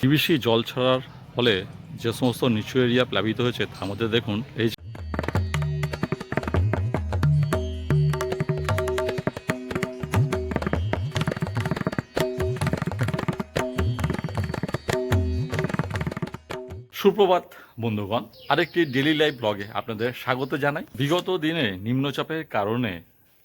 DBC জল ছাড়ার ফলে যে সমস্ত নিচু এরিয়া প্লাবিত হয়েছে, তার মধ্যে দেখুন, এই সুপ্রভাত বন্ধুগণ, আরেকটি ডেলি লাইফ ব্লগে আপনাদের স্বাগত জানাই। বিগত দিনে নিম্নচাপের কারণে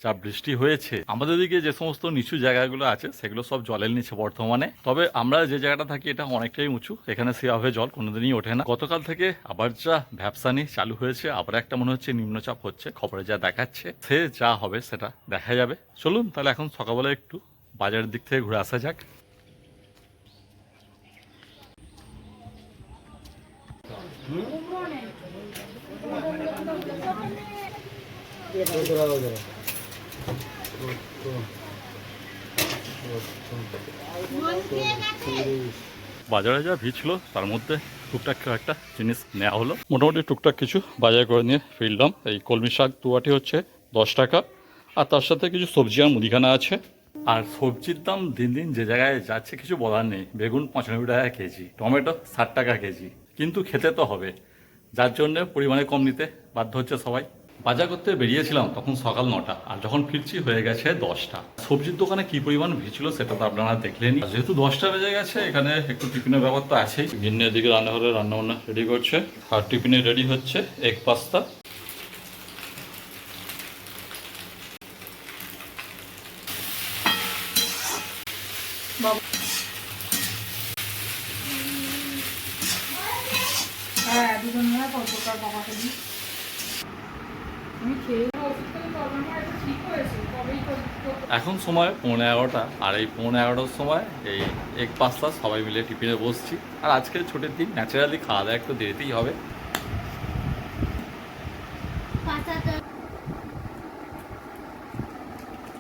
যা বৃষ্টি হয়েছে, আমাদের দিকে যে সমস্ত নিচু জায়গাগুলো আছে, সেগুলো সব জলের নিচে বর্তমানে। তবে আমরা যে জায়গাটা থাকি, এটা অনেকটাই উঁচু। এখানে সেভাবে জল কোনোদিনই ওঠে না। গতকাল থেকে আবার যা ভ্যাবসানি চালু হয়েছে, আবার একটা মনে হচ্ছে নিম্নচাপ হচ্ছে। খবরে যা দেখাচ্ছে, সে যা হবে সেটা দেখা যাবে। চলুন তাহলে এখন সকালবেলা একটু বাজারের দিক থেকে ঘুরে আসা যাক। বাজারে যা ভিড় ছিল, তার মধ্যে টুকটাক একটা জিনিস নেওয়া হলো। মোটামুটি টুকটাক কিছু বাজার করে নিয়ে ফিরলাম এই কলমি শাক দুয়াটি হচ্ছে দশ টাকা, আর তার সাথে কিছু সবজি আর মুদিখানা আছে। আর সবজির দাম দিন দিন যে জায়গায় যাচ্ছে কিছু বলার নেই। বেগুন পঁচানব্বই টাকা কেজি, টমেটো ষাট টাকা কেজি। কিন্তু খেতে তো হবে। যার জন্য পরিমাণে কম নিতে বাধ্য হচ্ছে সবাই। বাজার করতে বেরিয়েছিলাম তখন সকাল নটা, আর যখন ফিরছি হয়ে গেছে দশটা। সবজির দোকানে কি পরিমাণ ভিড় ছিল সেটা তো আপনারা দেখলেনই। আর যেহেতু দশটা বেজে গেছে, এখানে একটু টিফিনের ব্যাপার তো আছেই। গিন্নের দিকে রান্না হলে রান্না বান্না রেডি করছে, আর টিফিনে রেডি হচ্ছে এক পাস্তা হ্যাঁ দুজন বাবাকে দিই আমি খেয়ে ওষুধ খেলে প্রবলেম হয় এটা ঠিক হয়েছে তবেই তো তো- এখন সময় পৌনে এগারোটা আর এই পৌনে এগারোটার সময় এই এক পাস্তা সবাই মিলে টিফিনে বসছি। আর আজকে ছুটির দিন ন্যাচারালি খাওয়া দাওয়া একটু দেরিতেই হবে।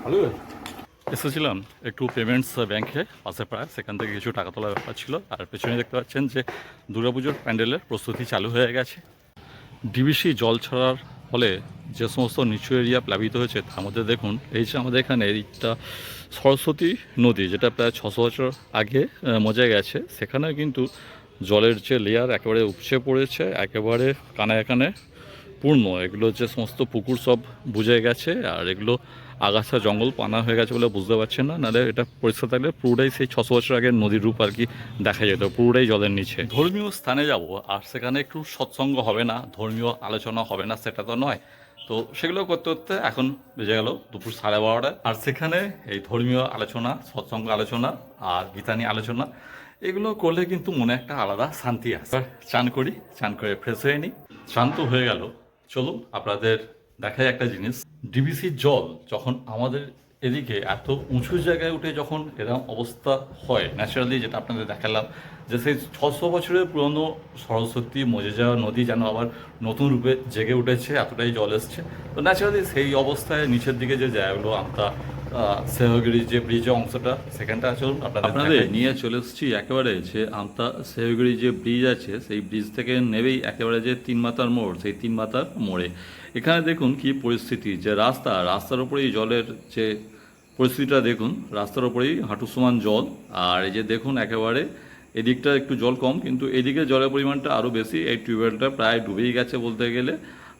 হ্যালো এসেছিলাম একটু পেমেন্টস ব্যাংকে পাশে প্রায় সেখান থেকে কিছু টাকা তোলার ব্যাপার ছিল। আর পেছনে দেখতে পাচ্ছেন যে দুর্গাপুজোর প্যান্ডেলের প্রস্তুতি চালু হয়ে গেছে। ডিবিসি জল ছড়ার ফলে যে সমস্ত নিচু এরিয়া প্লাবিত হয়েছে, তার মধ্যে দেখুন, এই যে আমাদের এখানে এইটা সরস্বতী নদী, যেটা প্রায় ছশো বছর আগে মজে গেছে। সেখানে কিন্তু জলের যে লেয়ার একেবারে উপচে পড়েছে, একেবারে কানায় কানে পূর্ণ। এগুলো যে সমস্ত পুকুর সব বুঝে গেছে, আর এগুলো আগাছা জঙ্গল পানা হয়ে গেছে বলে বুঝতে পারছেন না। নাহলে এটা পরিষ্কার থাকলে পুরোটাই সেই ছশো বছর আগের নদীর রূপ আর কি দেখা যেত, পুরোটাই জলের নিচে। ধর্মীয় স্থানে যাব, আর সেখানে একটু সৎসঙ্গ হবে না, ধর্মীয় আলোচনা হবে না, সেটা তো নয়। তো সেগুলো করতে করতে এখন বেজে গেল দুপুর সাড়ে বারোটা। আর সেখানে এই ধর্মীয় আলোচনা, সৎসঙ্গ আলোচনা আর গীতা নিয়ে আলোচনা, এগুলো করলে কিন্তু মনে একটা আলাদা শান্তি আসে। চান করি, চান করে ফ্রেশ হয়ে নিই। শান্ত হয়ে গেল। চলুন আপনাদের দেখাই একটা জিনিস। ডিবিসির জল যখন আমাদের এদিকে এত উঁচু জায়গায় উঠে যখন এরকম অবস্থা হয় ন্যাচারালি যেটা আপনাদের দেখালাম, যে সেই ছশো বছরের পুরনো সরস্বতী মজে যাওয়া নদী যেন আবার নতুন রূপে জেগে উঠেছে, এতটাই জল এসছে। তো ন্যাচারালি সেই অবস্থায় নিচের দিকে যে জায়গাগুলো আমরা সেহগিরি যে ব্রিজের অংশটা সেখানটা চলুন আপনাদের নিয়ে চলে এসেছি একেবারে যে আমতা সেহগিরি যে ব্রিজ আছে সেই ব্রিজ থেকে নেবেই একেবারে যে তিন মাথার মোড় সেই তিন মাথার মোড়ে। এখানে দেখুন কি পরিস্থিতি যে রাস্তা রাস্তার উপরেই জলের যে পরিস্থিতিটা দেখুন রাস্তার উপরেই হাঁটু সমান জল আর এই যে দেখুন একেবারে এদিকটা একটু জল কম কিন্তু এদিকে জলের পরিমাণটা আরও বেশি এই টিউবওয়েলটা প্রায় ডুবেই গেছে বলতে গেলে।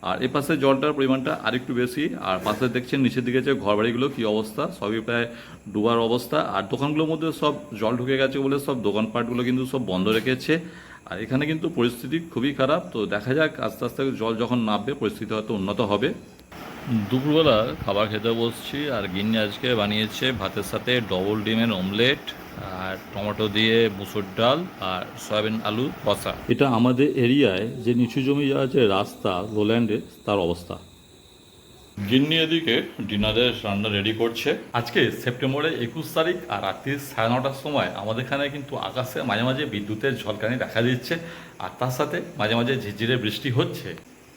আর এ পাশে জলটার পরিমাণটা আরেকটু বেশি, আর পাশে দেখছেন নিচের দিকে যে ঘরবাড়িগুলো কী অবস্থা, সবই প্রায় ডুবার অবস্থা। আর দোকানগুলোর মধ্যে সব জল ঢুকে গেছে বলে সব দোকানপাটগুলো কিন্তু সব বন্ধ রেখেছে। আর এখানে কিন্তু পরিস্থিতি খুবই খারাপ, তো দেখা যাক আস্তে আস্তে জল যখন নামবে পরিস্থিতি হয়তো উন্নত হবে। দুপুরবেলা খাবার খেতে বসছি, আর গিন্নি আজকে বানিয়েছে ভাতের সাথে ডবল ডিমের অমলেট টমেটো দিয়ে মুসুর ডাল আর সয়াবিন আলু কষা। এটা আমাদের এরিয়ায় যে নিচু জমি যা আছে রাস্তা লোল্যান্ডে তার অবস্থা। গিন্নি এদিকে ডিনারের রান্না রেডি করছে। আজকে সেপ্টেম্বরের একুশ তারিখ আর রাত্রি সাড়ে নটার সময় আমাদের এখানে কিন্তু আকাশে মাঝে মাঝে বিদ্যুতের ঝলকানি দেখা দিচ্ছে। আর তার সাথে মাঝে মাঝে ঝিরঝিরে বৃষ্টি হচ্ছে।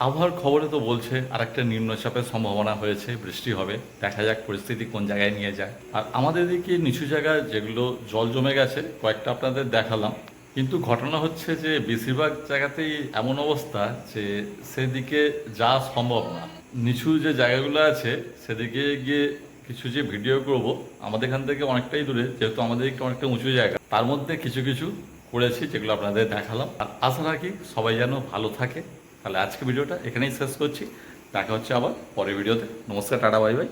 আবহাওয়ার খবরে তো বলছে আর একটা নিম্নচাপের সম্ভাবনা হয়েছে, বৃষ্টি হবে, দেখা যাক পরিস্থিতি কোন জায়গায় নিয়ে যায়। আর আমাদের দিকে নিচু জায়গায় যেগুলো জল জমে গেছে, কয়েকটা আপনাদের দেখালাম। কিন্তু ঘটনা হচ্ছে যে বেশিরভাগ জায়গাতেই এমন অবস্থা যে সেদিকে যাওয়া সম্ভব না। নিচু যে জায়গাগুলো আছে, সেদিকে গিয়ে কিছু যে ভিডিও করব, আমাদের এখান থেকে অনেকটাই দূরে, যেহেতু আমাদের অনেকটা উঁচু জায়গা। তার মধ্যে কিছু কিছু করেছি, যেগুলো আপনাদের দেখালাম। আর আশা রাখি সবাই যেন ভালো থাকে। তাহলে আজকে ভিডিওটা এখানেই শেষ করছি। দেখা হচ্ছে আবার পরের ভিডিওতে। নমস্কার, টাটা, বাই বাই।